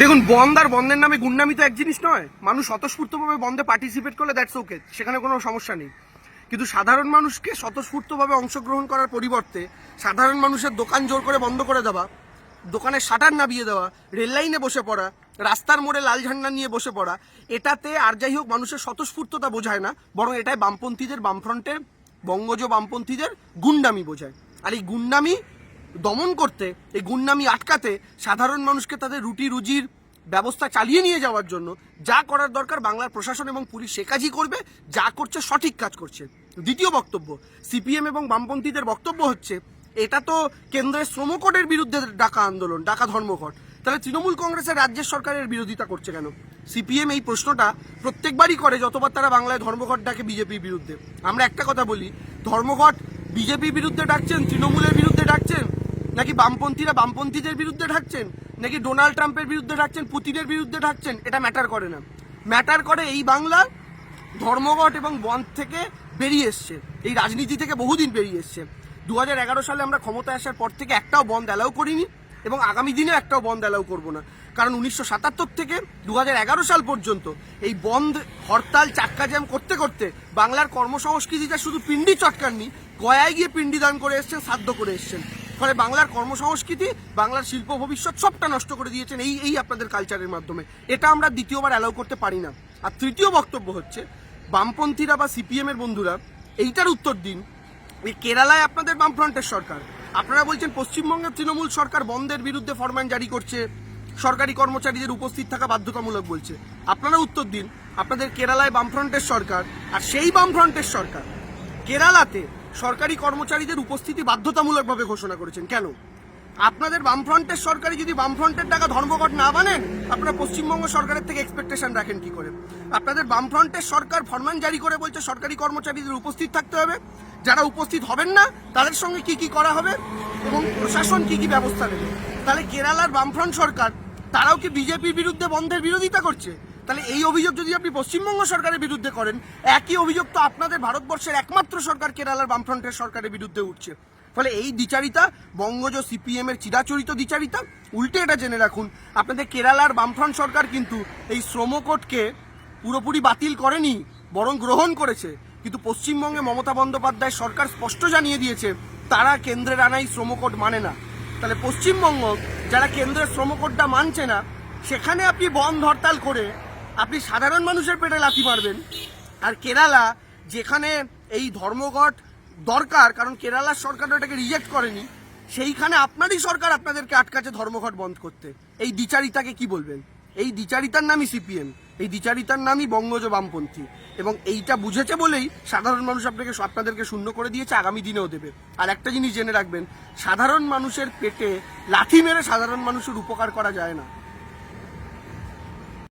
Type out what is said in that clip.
দেখুন, বন্ধ আর বন্ধের নামে গুন্ডামি তো এক জিনিস নয়। মানুষ স্বতঃস্ফূর্তভাবে বন্ধে পার্টিসিপেট করলে দ্যাটস ওকে সেখানে কোনো সমস্যা নেই। কিন্তু সাধারণ মানুষকে স্বতঃস্ফূর্তভাবে অংশগ্রহণ করার পরিবর্তে সাধারণ মানুষের দোকান জোর করে বন্ধ করে দেওয়া, দোকানের শাটার নামিয়ে দেওয়া, রেল লাইনে বসে পড়া, রাস্তার মোড়ে লাল ঝান্ডা নিয়ে বসে পড়া, এটাতে আর যাই হোক মানুষের স্বতঃস্ফূর্ততা বোঝায় না, বরং এটাই বামপন্থীদের বামফ্রন্টের, বঙ্গজ বামপন্থীদের গুন্ডামি বোঝায়। আর এই গুন্ডামি দমন করতে, এই গুন্ডামি আটকাতে সাধারণ মানুষকে তাদের রুটি রুজির ব্যবস্থা চালিয়ে নিয়ে যাওয়ার জন্য যা করার দরকার বাংলার প্রশাসন এবং পুলিশ সে কাজই করবে, যা করছে সঠিক কাজ করছে। দ্বিতীয় বক্তব্য, সিপিএম এবং বামপন্থীদের বক্তব্য হচ্ছে, এটা তো কেন্দ্রের শ্রম কোডের বিরুদ্ধে ডাকা আন্দোলন, ডাকা ধর্মঘট। তাহলে তৃণমূল কংগ্রেসের রাজ্যের সরকারের বিরোধিতা করছে কেন? সিপিএম এই প্রশ্নটা প্রত্যেকবারই করে, যতবার তারা বাংলায় ধর্মঘট ডাকে বিজেপির বিরুদ্ধে। আমরা একটা কথা বলি, ধর্মঘট বিজেপির বিরুদ্ধে ডাকছেন, তৃণমূলের বিরুদ্ধে ডাকছেন? নাকি বামপন্থীরা বামপন্থীদের বিরুদ্ধে ডাকছেন নাকি ডোনাল্ড ট্রাম্পের বিরুদ্ধে ডাকছেন পুতিনের বিরুদ্ধে ডাকছেন এটা ম্যাটার করে না। ম্যাটার করে এই বাংলা ধর্মঘট এবং বন্ধ থেকে বেরিয়ে এসছে। এই রাজনীতি থেকে বহুদিন বেরিয়ে এসছে। দু হাজার এগারো সালে আমরা ক্ষমতায় আসার পর থেকে একটাও বন্ধ অ্যালাউ করিনি এবং আগামী দিনেও একটাও বন্ধ অ্যালাউ করব না। কারণ উনিশশো সাতাত্তর থেকে দু হাজার এগারো সাল পর্যন্ত এই বন্ধ হরতাল চাক্কা জ্যাম করতে করতে বাংলার কর্মসংস্কৃতিটা শুধু পিন্ডি চটকাননি, গয়ায় গিয়ে পিন্ডি দান করে এসছেন, সাধ্য করে এসছেন। ফলে বাংলার কর্মসংস্কৃতি, বাংলার শিল্প ভবিষ্যৎ সবটা নষ্ট করে দিয়েছেন এই এই আপনাদের কালচারের মাধ্যমে। এটা আমরা দ্বিতীয়বার অ্যালাউ করতে পারি না। আর তৃতীয় বক্তব্য হচ্ছে, বামপন্থীরা বা সিপিএম এর বন্ধুরা, এইটার উত্তর দিন। এই কেরালায় আপনাদের বামফ্রন্টের সরকার। আপনারা বলছেন পশ্চিমবঙ্গের তৃণমূল সরকার বন্ধের বিরুদ্ধে ফরমান জারি করছে, সরকারি কর্মচারীদের উপস্থিত থাকা বাধ্যতামূলক বলছে। আপনারা উত্তর দিন, আপনাদের কেরালায় বামফ্রন্টের সরকার আর সেই বামফ্রন্টের সরকার। কেরালাতে সরকারি কর্মচারীদের উপস্থিতি বাধ্যতামূলকভাবে ঘোষণা করেছেন। কেন? আপনাদের বামফ্রন্টের সরকারি যদি বামফ্রন্টের টাকা ধর্মঘট না বানেন, আপনারা পশ্চিমবঙ্গ সরকারের থেকে এক্সপেকটেশন রাখেন কি করে? আপনাদের বামফ্রন্টের সরকার ফরমান জারি করে বলছে সরকারি কর্মচারীদের উপস্থিত থাকতে হবে। যারা উপস্থিত হবেন না, তাদের সঙ্গে কি কি করা হবে এবং প্রশাসন কি কি ব্যবস্থা নেবে? তাহলে কেরালার বামফ্রন্ট সরকার, তারাও কি বিজেপির বিরুদ্ধে বন্ধের বিরোধিতা করছে? তাহলে এই অভিযোগ যদি আপনি পশ্চিমবঙ্গ সরকারের বিরুদ্ধে করেন, একই অভিযোগ তো আপনাদের ভারতবর্ষের একমাত্র সরকার কেরালার বামফ্রন্টের সরকারের বিরুদ্ধে উঠছে। ফলে এই দ্বিচারিতা, বঙ্গজ সিপিএম এর চিরাচরিত দ্বিচারিতা, উল্টে এটা জেনে রাখুন, আপনাদের কেরালার বামফ্রন্ট সরকার কিন্তু এই শ্রম কোডকে পুরোপুরি বাতিল করেনি, বরং গ্রহণ করেছে। কিন্তু পশ্চিমবঙ্গে মমতা বন্দ্যোপাধ্যায় সরকার স্পষ্ট জানিয়ে দিয়েছে, তারা কেন্দ্রের আনাই শ্রম কোড মানে না। তাহলে পশ্চিমবঙ্গ, যারা কেন্দ্রের শ্রম কোডটা মানছে না, সেখানে আপনি বন্ধ হরতাল করে আপনি সাধারণ মানুষের পেটে লাথি মারবেন। আর কেরালা যেখানে এই ধর্মঘট দরকার, কারণ কেরালার সরকার এটাকে রিজেক্ট করেনি, সেইখানে আপনারই সরকার আপনাদেরকে আটকাচ্ছে ধর্মঘট বন্ধ করতে। এই দ্বিচারিতাকে কি বলবেন? এই দ্বিচারিতার নামই সিপিএম, এই দ্বিচারিতার নামই বঙ্গজ বামপন্থী। এবং এইটা বুঝেছে বলেই সাধারণ মানুষ আপনাকে আপনাদেরকে শূন্য করে দিয়েছে, আগামী দিনেও দেবে। আর একটা জিনিস জেনে রাখবেন, সাধারণ মানুষের পেটে লাথি মেরে সাধারণ মানুষের উপকার করা যায় না।